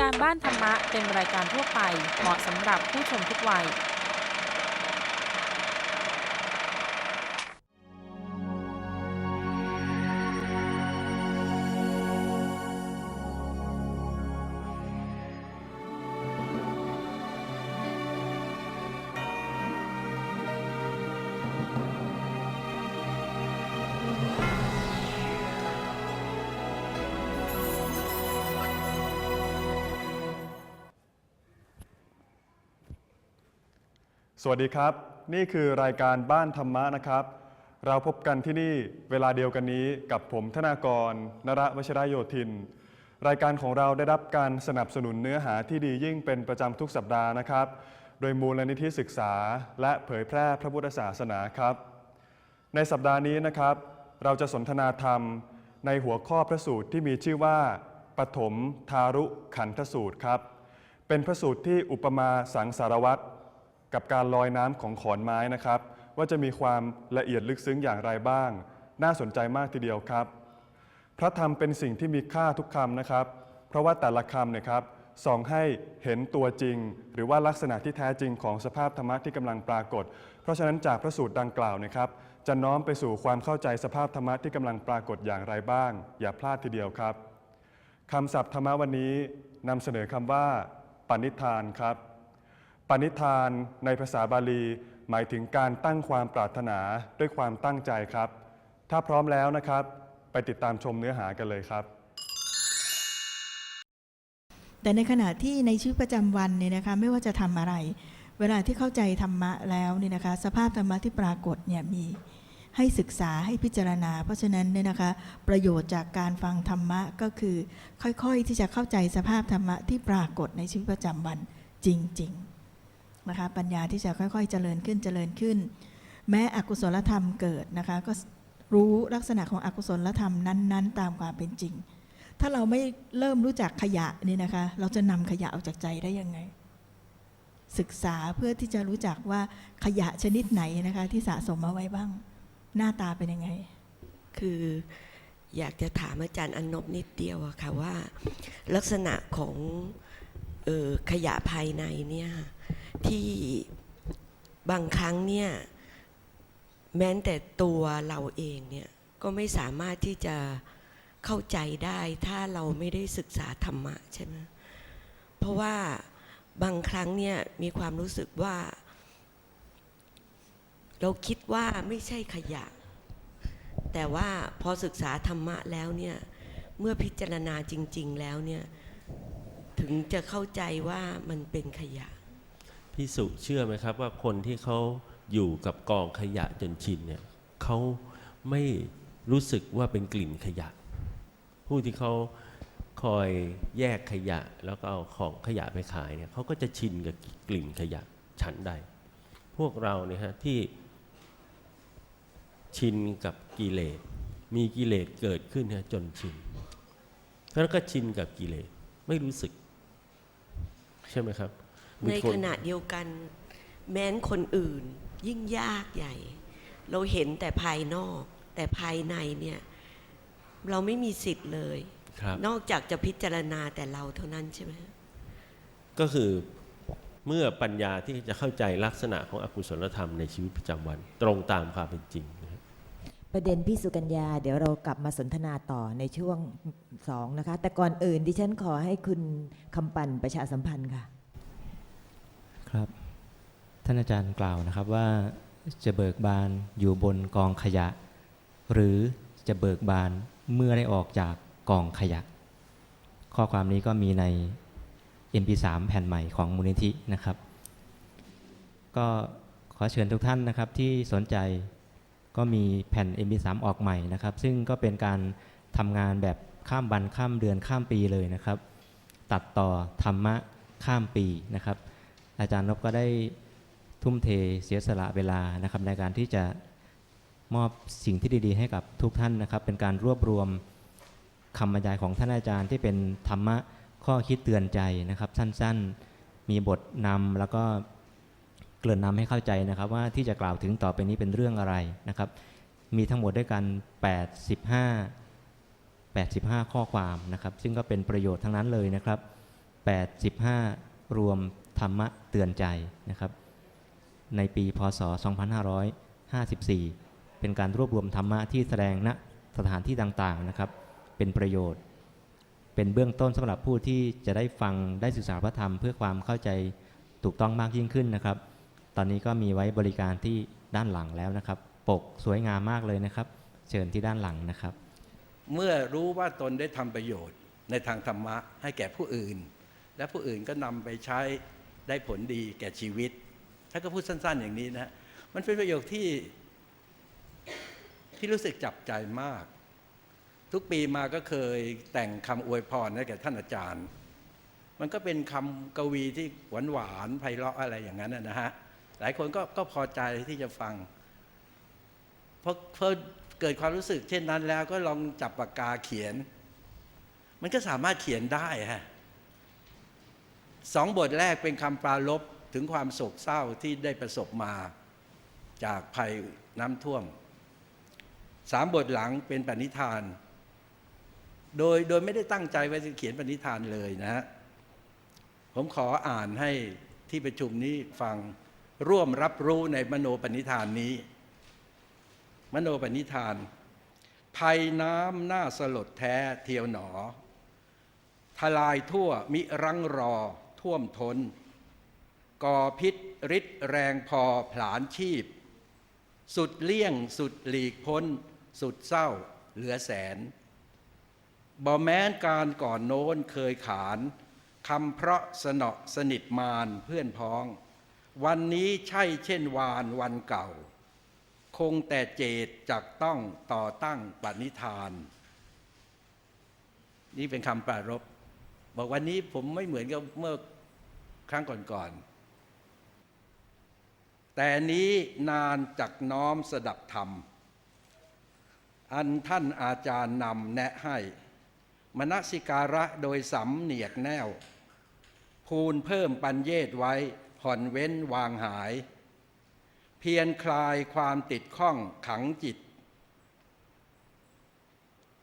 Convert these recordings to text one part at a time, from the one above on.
การบ้านธรรมะเป็นรายการทั่วไปเหมาะสำหรับผู้ชมทุกวัย สวัสดีครับ นี่คือรายการบ้านธรรมะนะครับ เราพบกันที่นี่เวลาเดียวกันนี้กับผมธนากร นระวชรโยธิน รายการของเราได้รับการสนับสนุนเนื้อหาที่ดียิ่งเป็นประจำทุกสัปดาห์นะครับ โดยมูลนิธิศึกษา และเผยแพร่พระพุทธศาสนาครับ ในสัปดาห์นี้นะครับ เราจะสนทนาธรรมในหัวข้อพระสูตรที่มีชื่อว่าปฐมทารุขันธสูตรครับ เป็นพระสูตรที่อุปมาสังสารวัตร กับการลอยน้ำของขอนไม้นะครับ ว่าจะมีความละเอียดลึกซึ้งอย่างไรบ้าง น่าสนใจมากทีเดียวครับ พระธรรมเป็นสิ่งที่มีค่าทุกคำนะครับ เพราะว่าแต่ละคำเนี่ยครับส่องให้เห็นตัวจริง หรือว่าลักษณะที่แท้จริงของสภาพธรรมะที่กำลังปรากฏ เพราะฉะนั้นจากพระสูตรดังกล่าวนะครับ จะน้อมไปสู่ความเข้าใจสภาพธรรมะที่กำลังปรากฏอย่างไรบ้าง อย่าพลาดทีเดียวครับคำศัพท์ธรรมะวันนี้นำเสนอคำว่าปณิธานครับ ปณิธานในภาษาบาลี หมายถึงการตั้งความปรารถนาด้วยความตั้งใจครับ ถ้าพร้อมแล้วนะครับ ไปติดตามชมเนื้อหากันเลยครับ แต่ในขณะที่ในชีวิตประจำวันเนี่ยนะคะไม่ว่าจะทำอะไร เวลาที่เข้าใจธรรมะแล้วเนี่ยนะคะ สภาพธรรมะที่ปรากฏเนี่ยมีให้ศึกษาให้พิจารณา เพราะฉะนั้นเนี่ยนะคะประโยชน์จากการฟังธรรมะก็คือ ค่อยๆที่จะเข้าใจสภาพธรรมะที่ปรากฏในชีวิตประจำวันจริง ๆ นะคะปัญญาที่จะค่อยๆ เจริญขึ้นเจริญขึ้น แม้อกุศลธรรมเกิดนะคะก็รู้ลักษณะของอกุศลธรรมนั้น ๆ ตามความเป็นจริง ถ้าเราไม่เริ่มรู้จักขยะนี่นะคะ เราจะนำขยะออกจากใจได้ยังไง ศึกษาเพื่อที่จะรู้จักว่าขยะชนิดไหนนะคะที่สะสมมาไว้บ้าง หน้าตาเป็นยังไง คืออยากจะถามอาจารย์อนนบนิดเดียวอะค่ะว่า ลักษณะของออขยะภายในเนี่ย ที่บางครั้งเนี่ยแม้แต่ตัวเราเองเนี่ยก็ไม่สามารถที่จะเข้าใจได้ถ้าเราไม่ได้ศึกษาธรรมะใช่ไหมเพราะว่าบางครั้งเนี่ยมีความรู้สึกว่า เราคิดว่าไม่ใช่ขยะ แต่ว่าพอศึกษาธรรมะแล้วเนี่ยเมื่อพิจารณาจริง ๆ แล้วเนี่ยถึงจะเข้าใจว่ามันเป็นขยะ พี่สุเชื่อไหมครับ ว่าคนที่เขาอยู่กับกองขยะจนชินเนี่ยเขาไม่รู้สึกว่าเป็นกลิ่นขยะ ผู้ที่เขาคอยแยกขยะแล้วก็เอาของขยะไปขายเนี่ยเขาก็จะชินกับกลิ่นขยะฉันใด พวกเราเนี่ยฮะที่ชินกับกิเลสมีกิเลสเกิดขึ้นฮะจนชินแล้วก็ชินกับกิเลสไม่รู้สึก ใช่ไหมครับ ในคขณะเดียวกัน แม้นคนอื่นยิ่งยากใหญ่ เราเห็นแต่ภายนอก แต่ภายในเนี่ย เราไม่มีสิทธิ์เลยครับนอกจากจะพิจารณาแต่เราเท่านั้นใช่ไหมก็คือเมื่อปัญญาที่จะเข้าใจลักษณะของอกุศลธรรมในชีวิตประจำวัน ตรงตามความเป็นจริงนะครับประเด็นพี่สุกัญญา เดี๋ยวเรากลับมาสนทนาต่อในช่วงสองนะคะ แต่ก่อนอื่นดิฉันขอให้คุณคำปันประชาสัมพันธ์ค่ะ ครับ ท่านอาจารย์กล่าวนะครับว่าจะเบิกบานอยู่บนกองขยะ หรือจะเบิกบานเมื่อได้ออกจากกองขยะ ข้อความนี้ก็มีใน MP3 แผ่นใหม่ของมูลนิธินะครับ ก็ขอเชิญทุกท่านนะครับที่สนใจก็มีแผ่น MP3 ออกใหม่นะครับ ซึ่งก็เป็นการทำงานแบบข้ามวันข้ามเดือนข้ามปีเลยนะครับ ตัดต่อธรรมะข้ามปีนะครับ อาจารย์นพก็ได้ทุ่มเทเสียสละเวลานะครับในการที่จะมอบสิ่งที่ดี ๆ ให้กับทุกท่านนะครับ เป็นการรวบรวมคำบรรยายของท่านอาจารย์ที่เป็นธรรมะข้อคิดเตือนใจนะครับ สั้นๆ มีบทนำแล้วก็เกริ่นนำให้เข้าใจนะครับ ว่าที่จะกล่าวถึงต่อไปนี้เป็นเรื่องอะไรนะครับ มีทั้งหมดด้วยกัน 85 85 ข้อความนะครับ ซึ่งก็เป็นประโยชน์ทั้งนั้นเลยนะครับ 85 รวม ธรรมะเตือนใจนะครับ ในปีพศ 2554 เป็นการรวบรวมธรรมะที่แสดงณสถานที่ต่างๆนะครับ เป็นประโยชน์ เป็นเบื้องต้นสำหรับผู้ที่จะได้ฟังได้ศึกษาพระธรรม เพื่อความเข้าใจถูกต้องมากยิ่งขึ้นนะครับ ตอนนี้ก็มีไว้บริการที่ด้านหลังแล้วนะครับ ปกสวยงามมากเลยนะครับ เชิญที่ด้านหลังนะครับ เมื่อรู้ว่าตนได้ทำประโยชน์ในทางธรรมะให้แก่ผู้อื่น และผู้อื่นก็นำไปใช้ ได้ผลดีแก่ชีวิตถ้านก็พูดสั้น ๆ อย่างนี้นะ มันเป็นประโยคที่ที่รู้สึกจับใจมาก ทุกปีมาก็เคยแต่งคำอวยพรให้แก่ท่านอาจารย์ มันก็เป็นคำกวีที่หวานหวานๆไพเราะอะไรอย่างนั้นนะนะฮะ หลายคนก็ก็พอใจที่จะฟังพอพอเกิดความรู้สึกเช่นนั้นแล้วก็ลองจับปากกาเขียน มันก็สามารถเขียนได้ฮะ สองบทแรกเป็นคำปรารบถึงความโศกเศร้าที่ได้ประสบมาจากภัยน้ำท่วมสามบทหลังเป็นปณิธาน โดยโดยไม่ได้ตั้งใจไว้จะเขียนปณิธานเลยนะฮะผมขออ่านให้ที่ประชุมนี้ฟังร่วมรับรู้ในมโนปณิธานนี้ มโนปณิธาน ภัยน้ำหน้าสลดแท้เทียวหนอ ทลายทั่วมิรังรอ ท่วมทนก่อพิษริดแรงพอผลานชีพ สุดเลี่ยงสุดหลีกพ้น สุดเศร้าเหลือแสนบ่แม้นการก่อนโน้นเคยขานคำเพราะสนอสนิทมานเพื่อนพ้อง วันนี้ใช่เช่นวานวันเก่า คงแต่เจตจักต้องต่อตั้งปณิธาน นี่เป็นคำปรารบ บอกวันนี้ผมไม่เหมือนกับเมื่อครั้งก่อนๆ แต่นี้นานจักน้อมสดับธรรม อันท่านอาจารย์นำแนะให้มนสิการะโดยสำเนียกแนวภูนเพิ่มปัญเยตไว้ ผ่อนเว้นวางหาย เพียรคลายความติดข้องขังจิต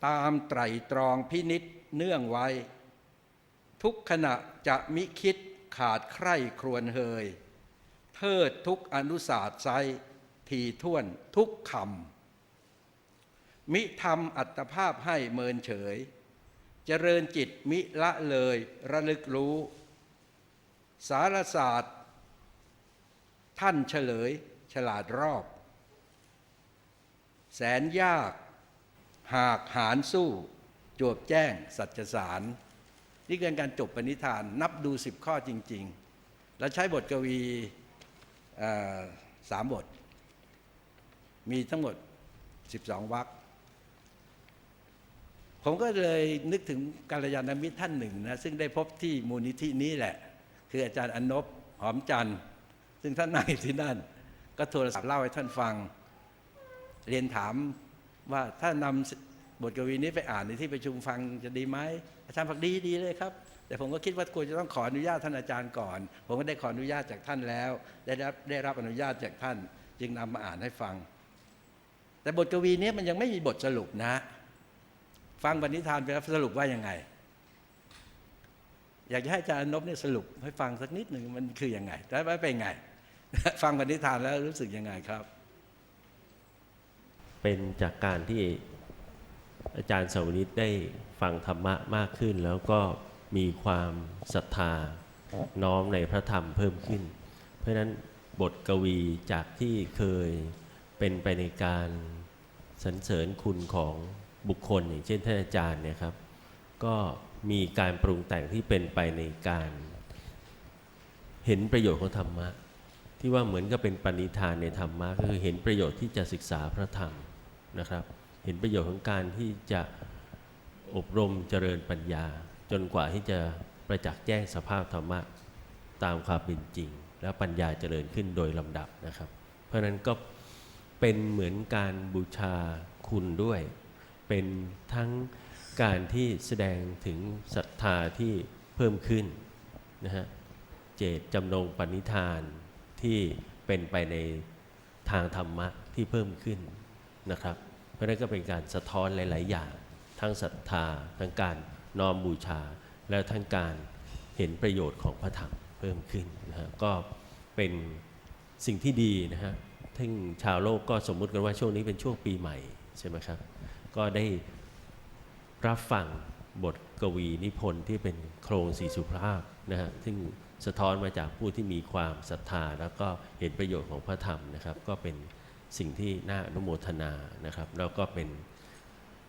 ตามไตรตรองพินิษเนื่องไว้ ทุกขณะจะมิคิดขาดใคร่ครวนเฮย เทิดทุกอนุศาสตร์ไซทีท่วนทุกคำ มิทำอัตภาพให้เมินเฉย เจริญจิตมิละเลยระลึกรู้ สารศาสตร์ ท่านเฉลยฉลาดรอบ แสนยาก หากหารสู้ จวบแจ้งสัจสาร นี่คือการจบปณิธาน นับดูสิบข้อจริง ๆ แล้วใช้บทกวีสามบท มีทั้งหมด 12วรรคผมก็เลยนึกถึงกัลยาณมิตรท่านหนึ่งนะซึ่งได้พบที่มูลนิธินี้แหละ คืออาจารย์อนบหอมจันทร์ ซึ่งท่านนั่งอยู่ที่นั่น ก็โทรศัพท์เล่าให้ท่านฟัง เรียนถามว่าถ้านำ บทกวีนี้ไปอ่านในที่ประชุมฟังจะดีไหมอาจารย์บอกดีดีเลยครับ แต่ผมก็คิดว่าควรจะต้องขออนุญาตท่านอาจารย์ก่อน ผมก็ได้ขออนุญาตจากท่านแล้ว ได้รับได้รับอนุญาตจากท่าน จึงนำมาอ่านให้ฟัง แต่บทกวีนี้มันยังไม่มีบทสรุปนะ ฟังปณิธานไปแล้วสรุปว่ายังไง อยากจะให้อาจารย์นบเนี่ยสรุปให้ฟังสักนิดหนึ่งมันคือยังไงแล้วว่าเป็นไง ฟังปณิธานแล้วรู้สึกยังไงครับ เป็นจากการที่ อาจารย์สวนิตได้ฟังธรรมะมากขึ้น แล้วก็มีความศรัทธาน้อมในพระธรรมเพิ่มขึ้น เพราะฉะนั้นบทกวีจากที่เคยเป็นไปในการสรรเสริญคุณของบุคคล อย่างเช่นท่านอาจารย์เนี่ยครับ ก็มีการปรุงแต่งที่เป็นไปในการเห็นประโยชน์ของธรรมะ ที่ว่าเหมือนกับเป็นปณิธานในธรรมะก็คือเห็นประโยชน์ที่จะศึกษาพระธรรมนะครับ เห็นประโยชน์ของการที่จะอบรมเจริญปัญญา จนกว่าที่จะประจักษ์แจ้งสภาพธรรมะตามความเป็นจริง แล้วปัญญาเจริญขึ้นโดยลำดับนะครับ เพราะฉะนั้นก็เป็นเหมือนการบูชาคุณด้วย เป็นทั้งการที่แสดงถึงศรัทธาที่เพิ่มขึ้นนะฮะเจตจำนงปณิธานที่เป็นไปในทางธรรมะที่เพิ่มขึ้นนะครับ เพราะนั้นก็เป็นการสะท้อนหลาย ๆ อย่าง ทั้งศรัทธา ทั้งการน้อมบูชา แล้วทั้งการเห็นประโยชน์ของพระธรรมเพิ่มขึ้นนะฮะก็เป็นสิ่งที่ดีนะฮะทึ่งชาวโลกก็สมมุติกันว่าช่วงนี้เป็นช่วงปีใหม่ใช่ไหมครับ ก็ได้รับฟังบทกวีนิพนธ์ที่เป็นโครงสีสุภาพนะฮะซึ่งสะท้อนมาจากผู้ที่มีความศรัทธาแล้วก็เห็นประโยชน์ของพระธรรมนะครับ ก็เป็น สิ่งที่น่าอนุโมทนานะครับแล้วก็เป็น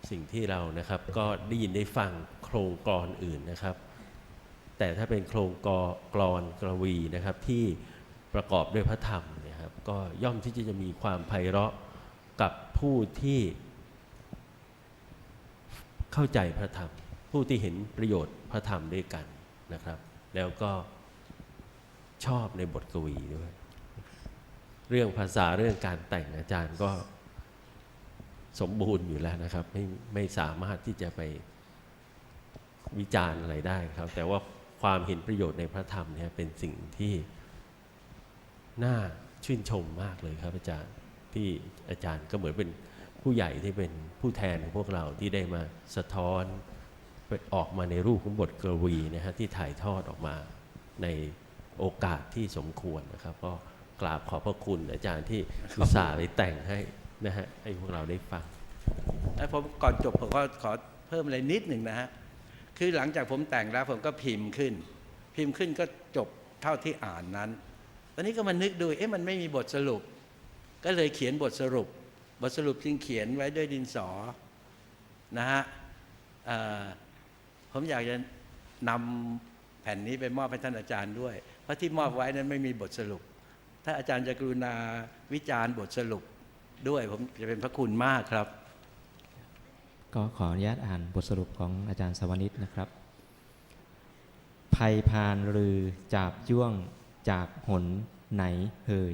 สิ่งที่เรานะครับก็ได้ยินได้ฟังโครงกรอนอื่นนะครับ แต่ถ้าเป็นโครงกอกรอนกรวีนะครับที่ประกอบด้วยพระธรรมนะครับก็ย่อมที่จะมีความไพเราะกับผู้ที่เข้าใจพระธรรม ผู้ที่เห็นประโยชน์พระธรรมด้วยกันนะครับ แล้วก็ชอบในบทกวีด้วย เรื่องภาษาเรื่องการแต่งอาจารย์ก็สมบูรณ์อยู่แล้วนะครับ ไม่ไม่สามารถที่จะไปวิจารณ์อะไรได้ครับ แต่ว่าความเห็นประโยชน์ในพระธรรมเนี่ยเป็นสิ่งที่น่าชื่นชมมากเลยครับอาจารย์ที่อาจารย์ก็เหมือนเป็นผู้ใหญ่ที่เป็นผู้แทนของพวกเราที่ได้มาสะท้อนออกมาในรูปของบทกวีนะฮะที่ถ่ายทอดออกมาในโอกาสที่สมควรนะครับก็ กราบขอบพระคุณอาจารย์ที่อุตส่าห์ไปแต่งให้นะฮะให้พวกเราได้ฟังแล้วผมก่อนจบผมก็ขอเพิ่มอะไรนิดหนึ่งนะฮะคือหลังจากผมแต่งแล้วผมก็พิมพ์ขึ้น พิมพ์ขึ้นก็จบเท่าที่อ่านนั้น ตอนนี้ก็มานึกดูเอ๊ะมันไม่มีบทสรุป ก็เลยเขียนบทสรุป บทสรุปจึงเขียนไว้ด้วยดินสอนะฮะเอ่อผมอยากจะนำแผ่นนี้ไปมอบให้ท่านอาจารย์ด้วย เพราะที่มอบไว้นั้นไม่มีบทสรุป ถ้าอาจารย์จะกรุณาวิจารณ์บทสรุปด้วยผมจะเป็นพระคุณมากครับ ก็ขออนุญาตอ่านบทสรุปของอาจารย์สวนิตนะครับ ภัยพานรือจาบจ้วงจากหนไหนเฮย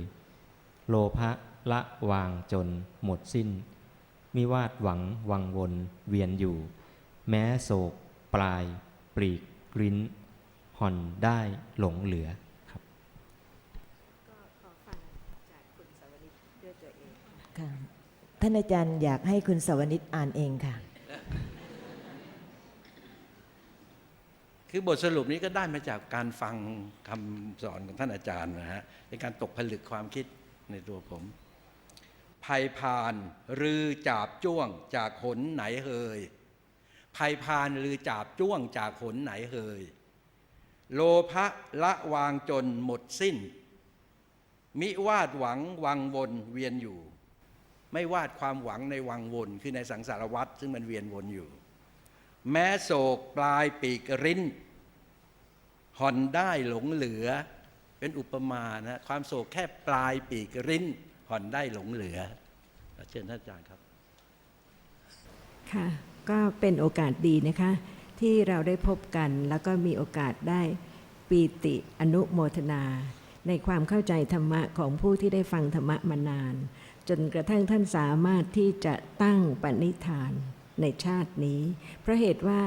โลภะละวางจนหมดสิ้น มิวาดหวังวังวนเวียนอยู่ แม้โศกปลาย ปลีกริ้น ห่อนได้หลงเหลือ ค่ะ ท่านอาจารย์อยากให้คุณสวนิตอ่านเองค่ะ คือบทสรุปนี้ก็ได้มาจากการฟังคำสอนของท่านอาจารย์นะฮะเป็นการตกผลึกความคิดในตัวผมภัยพานรือจาบจ้วงจากหนไหนเฮยภัยพานรือจาบจ้วงจากหนไหนเฮยโลภะละวางจนหมดสิ้น มิวาดหวังวังวนเวียนอยู่ ไม่วาดความหวังในวังวนคือในสังสารวัฏซึ่งมันเวียนวนอยู่ แม้โศกปลายปีกริ้นห่อนได้หลงเหลือ เป็นอุปมานะความโศกแค่ปลายปีกริ้นห่อนได้หลงเหลือเชิญท่านอาจารย์ครับ ค่ะก็เป็นโอกาสดีนะคะ ที่เราได้พบกันแล้วก็มีโอกาสได้ปีติอนุโมทนา ในความเข้าใจธรรมะของผู้ที่ได้ฟังธรรมะมานาน จนกระทั่งท่านสามารถที่จะตั้งปณิธานในชาตินี้ เพราะเหตุว่า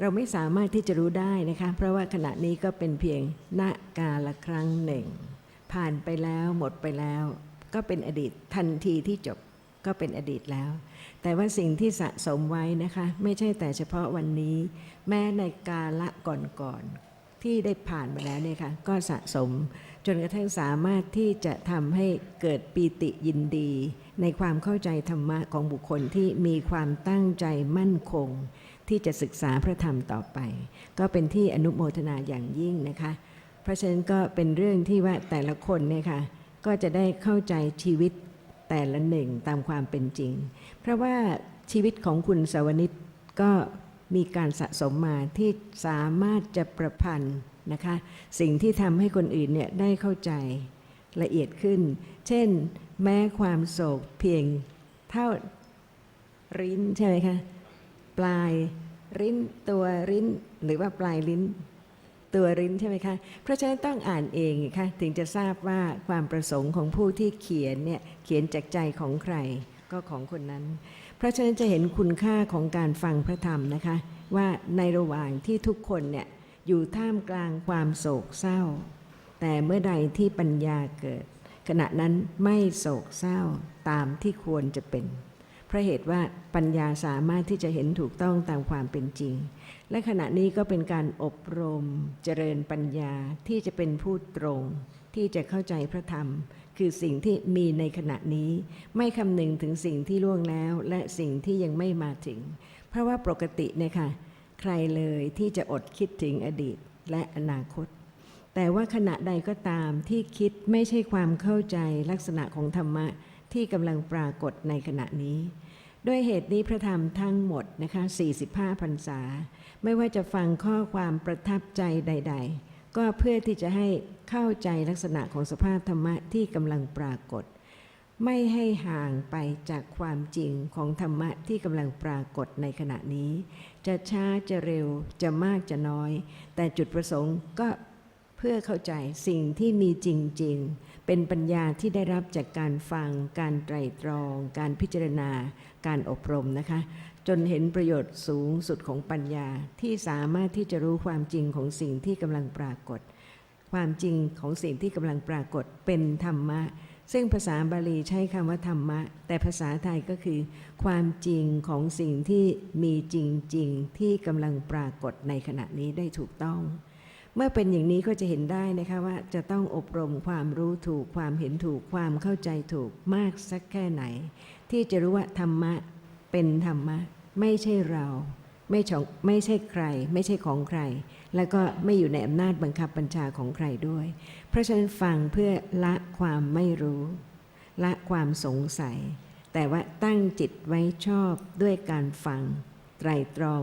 เราไม่สามารถที่จะรู้ได้นะคะ เพราะว่าขณะนี้ก็เป็นเพียงณกาละครั้งหนึ่ง ผ่านไปแล้วหมดไปแล้ว ก็เป็นอดีตทันทีที่จบก็เป็นอดีตแล้ว แต่ว่าสิ่งที่สะสมไว้นะคะ ไม่ใช่แต่เฉพาะวันนี้ แม้ในกาละก่อนๆที่ได้ผ่านมาแล้วเนี่ยค่ะก็สะสม จนกระทั่งสามารถที่จะทำให้เกิดปีติยินดี ในความเข้าใจธรรมะของบุคคลที่มีความตั้งใจมั่นคง ที่จะศึกษาพระธรรมต่อไป ก็เป็นที่อนุโมทนาอย่างยิ่งนะคะ เพราะฉะนั้นก็เป็นเรื่องที่ว่าแต่ละคนเนี่ยค่ะก็จะได้เข้าใจชีวิตแต่ละหนึ่งตามความเป็นจริง เพราะว่าชีวิตของคุณสวนิตก็มีการสะสมมาที่สามารถจะประพันธ์ นะคะ สิ่งที่ทำให้คนอื่นเนี่ยได้เข้าใจละเอียดขึ้น เช่น แม้ความโศกเพียงเท่าริ้นใช่ไหมคะปลายริ้นตัวริ้นหรือว่าปลายลิ้น ตัวริ้นใช่ไหมคะ เพราะฉะนั้นต้องอ่านเองค่ะถึงจะทราบว่าความประสงค์ของผู้ที่เขียนเนี่ยเขียนจากใจของใครก็ของคนนั้น เพราะฉะนั้นจะเห็นคุณค่าของการฟังพระธรรมนะคะ ว่าในระหว่างที่ทุกคนเนี่ย อยู่ท่ามกลางความโศกเศร้า แต่เมื่อใดที่ปัญญาเกิด ขณะนั้นไม่โศกเศร้าตามที่ควรจะเป็นเพราะเหตุว่าปัญญาสามารถที่จะเห็นถูกต้องตามความเป็นจริง และขณะนี้ก็เป็นการอบรมเจริญปัญญาที่จะเป็นผู้ตรง ที่จะเข้าใจพระธรรม คือสิ่งที่มีในขณะนี้ ไม่คำนึงถึงสิ่งที่ล่วงแล้ว และสิ่งที่ยังไม่มาถึง เพราะว่าปกติเนี่ยค่ะ ใครเลยที่จะอดคิดถึงอดีตและอนาคต แต่ว่าขณะใดก็ตามที่คิดไม่ใช่ความเข้าใจลักษณะของธรรมะที่กำลังปรากฏในขณะนี้ ด้วยเหตุนี้พระธรรมทั้งหมดนะคะ 45พรรษา ไม่ว่าจะฟังข้อความประทับใจใด ๆ ก็เพื่อที่จะให้เข้าใจลักษณะของสภาพธรรมะที่กำลังปรากฏ ไม่ให้ห่างไปจากความจริงของธรรมะที่กำลังปรากฏในขณะนี้ จะช้าจะเร็วจะมากจะน้อย แต่จุดประสงค์ก็เพื่อเข้าใจสิ่งที่มีจริง ๆ เป็นปัญญาที่ได้รับจากการฟัง การไตรตรอง การพิจารณา การอบรมนะคะ จนเห็นประโยชน์สูงสุดของปัญญาที่สามารถที่จะรู้ความจริงของสิ่งที่กำลังปรากฏ ความจริงของสิ่งที่กำลังปรากฏเป็นธรรมะ ซึ่งภาษาบาลีใช้คำว่าธรรมะ แต่ภาษาไทยก็คือ ความจริงของสิ่งที่มีจริง ๆ ที่กำลังปรากฏในขณะนี้ได้ถูกต้อง เมื่อเป็นอย่างนี้ก็จะเห็นได้นะคะว่าจะต้องอบรมความรู้ถูกความเห็นถูกความเข้าใจถูกมากสักแค่ไหน ที่จะรู้ว่าธรรมะเป็นธรรมะ ไม่ใช่เรา ไม่ชองไม่ใช่ใคร ไม่ใช่ของใคร แล้วก็ไม่อยู่ในอำนาจบังคับบัญชาของใครด้วย เพราะฉะนั้นฟังเพื่อละความไม่รู้ ละความสงสัย แต่ว่าตั้งจิตไว้ชอบด้วยการฟัง ไตรตรอง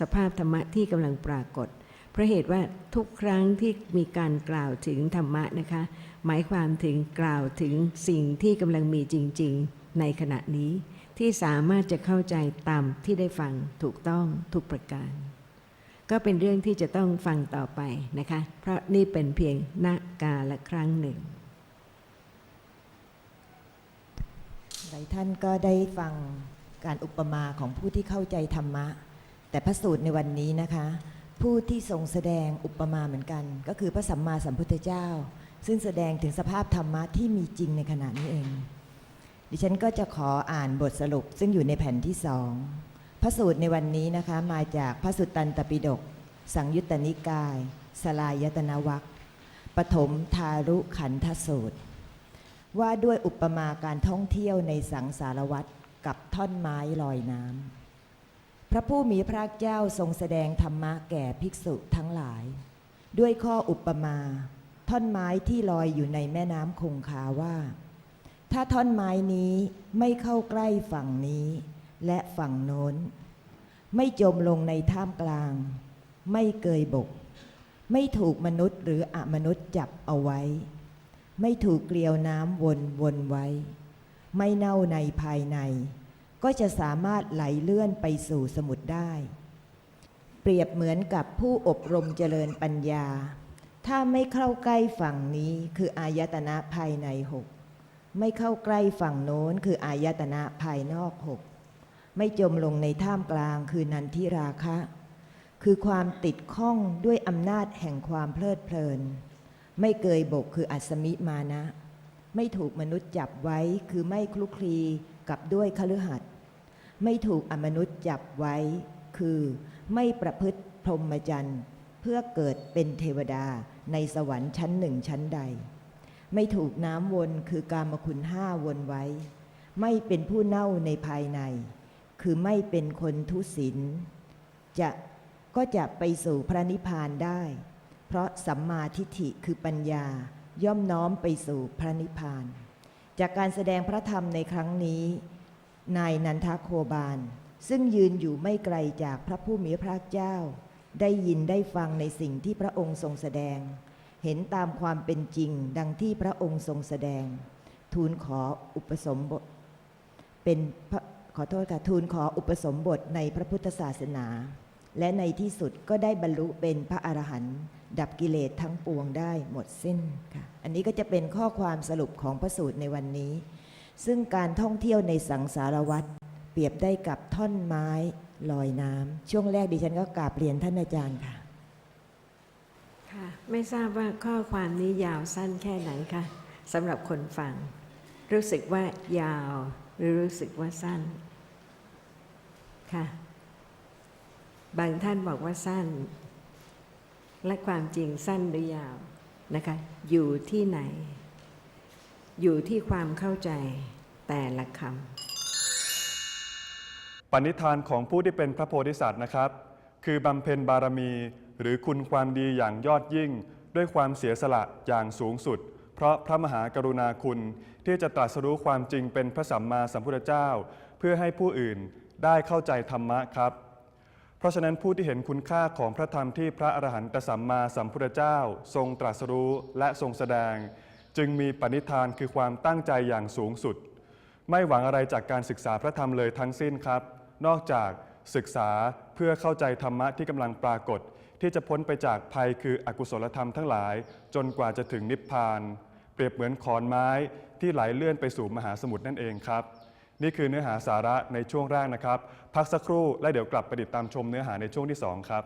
สภาพธรรมะที่กำลังปรากฏเพราะเหตุว่าทุกครั้งที่มีการกล่าวถึงธรรมะนะคะ หมายความถึงกล่าวถึงสิ่งที่กำลังมีจริง ๆ ในขณะนี้ ที่สามารถจะเข้าใจตามที่ได้ฟังถูกต้องทุกประการ ก็เป็นเรื่องที่จะต้องฟังต่อไปนะคะ เพราะนี่เป็นเพียงนากาละครั้งหนึ่งหลายท่านก็ได้ฟังการอุปมาของผู้ที่เข้าใจธรรมะ แต่พระสูตรในวันนี้นะคะ ผู้ที่ทรงแสดงอุปมาเหมือนกัน ก็คือพระสัมมาสัมพุทธเจ้า ซึ่งแสดงถึงสภาพธรรมะที่มีจริงในขณะนี้เอง ดิฉันก็จะขออ่านบทสรุปซึ่งอยู่ในแผ่นที่สองพระสูตรในวันนี้นะคะมาจากพระสุตตันตปิฎกสังยุตตนิกาย สลายตนวัคปฐมทารุขันธสูตร ว่าด้วยอุปมาการท่องเที่ยวในสังสารวัตรกับท่อนไม้ลอยน้ำพระผู้มีพระเจ้าทรงแสดงธรรมะแก่ภิกษุทั้งหลาย ด้วยข้ออุปมา ท่อนไม้ที่ลอยอยู่ในแม่น้ำคงคาว่า ถ้าท่อนไม้นี้ไม่เข้าใกล้ฝั่งนี้ และฝั่งโน้น ไม่จมลงในท่ามกลาง ไม่เกยบก ไม่ถูกมนุษย์หรืออมนุษย์จับเอาไว้ ไม่ถูกเกลียวน้ำวนวนไว้ ไม่เน่าในภายใน ก็จะสามารถไหลเลื่อนไปสู่สมุทรได้ เปรียบเหมือนกับผู้อบรมเจริญปัญญา ถ้าไม่เข้าใกล้ฝั่งนี้คืออายตนะภายในหก ไม่เข้าใกล้ฝั่งโน้นคืออายตนะภายนอกหกไม่จมลงในท่ามกลางคือนันทิราคะ คือความติดข้องด้วยอำนาจแห่งความเพลิดเพลิน ไม่เกยบกคืออัศมิมานะ ไม่ถูกมนุษย์จับไว้คือไม่คลุกคลีกับด้วยคฤหัสถ์ไม่ถูกอมนุษย์จับไว้ คือไม่ประพฤติพรหมจรรย์ เพื่อเกิดเป็นเทวดาในสวรรค์ชั้นหนึ่งชั้นใด ไม่ถูกน้ำวนคือกามคุณห้าวนไว้ ไม่เป็นผู้เน่าในภายใน คือไม่เป็นคนทุศีลจะก็จะไปสู่พระนิพพานได้ เพราะสัมมาทิฏฐิคือปัญญาย่อมน้อมไปสู่พระนิพพาน จากการแสดงพระธรรมในครั้งนี้ นายนันทโคบาล ซึ่งยืนอยู่ไม่ไกลจากพระผู้มีพระเจ้า ได้ยินได้ฟังในสิ่งที่พระองค์ทรงแสดง เห็นตามความเป็นจริงดังที่พระองค์ทรงแสดง ทูลขออุปสมบทเป็นขอโทษค่ะทูลขออุปสมบทในพระพุทธศาสนา และในที่สุดก็ได้บรรลุเป็นพระอรหันต์ดับกิเลสทั้งปวงได้หมดสิ้นค่ะอันนี้ก็จะเป็นข้อความสรุปของพระสูตรในวันนี้ ซึ่งการท่องเที่ยวในสังสารวัตรเปรียบได้กับท่อนไม้ลอยน้ำช่วงแรกดิฉันก็กราบเรียนท่านอาจารย์ค่ะ ค่ะไม่ทราบว่าข้อความนี้ยาวสั้นแค่ไหนคะสำหรับคนฟัง รู้สึกว่ายาวหรือรู้สึกว่าสั้นค่ะบางท่านบอกว่าสั้น และความจริงสั้นหรือยาวนะคะอยู่ที่ไหน อยู่ที่ความเข้าใจแต่ละคำปณิธานของผู้ที่เป็นพระโพธิสัตว์นะครับ คือบำเพ็ญบารมี หรือคุณความดีอย่างยอดยิ่ง ด้วยความเสียสละอย่างสูงสุด เพราะพระมหากรุณาคุณที่จะตรัสรู้ความจริงเป็นพระสัมมาสัมพุทธเจ้า เพื่อให้ผู้อื่นได้เข้าใจธรรมะครับ เพราะฉะนั้นผู้ที่เห็นคุณค่าของพระธรรมที่พระอรหันตสัมมาสัมพุทธเจ้า ทรงตรัสรู้และทรงแสดง จึงมีปณิธานคือความตั้งใจอย่างสูงสุด ไม่หวังอะไรจากการศึกษาพระธรรมเลยทั้งสิ้นครับ นอกจาก ศึกษาเพื่อเข้าใจธรรมะที่กำลังปรากฏ ที่จะพ้นไปจากภัยคืออกุศลธรรมทั้งหลาย จนกว่าจะถึงนิพพาน เปรียบเหมือนขอนไม้ที่ไหลเลื่อนไปสู่มหาสมุทรนั่นเองครับ นี่คือเนื้อหาสาระในช่วงแรกนะครับ พักสักครู่และเดี๋ยวกลับไปติดตามชมเนื้อหาในช่วงที่สองครับ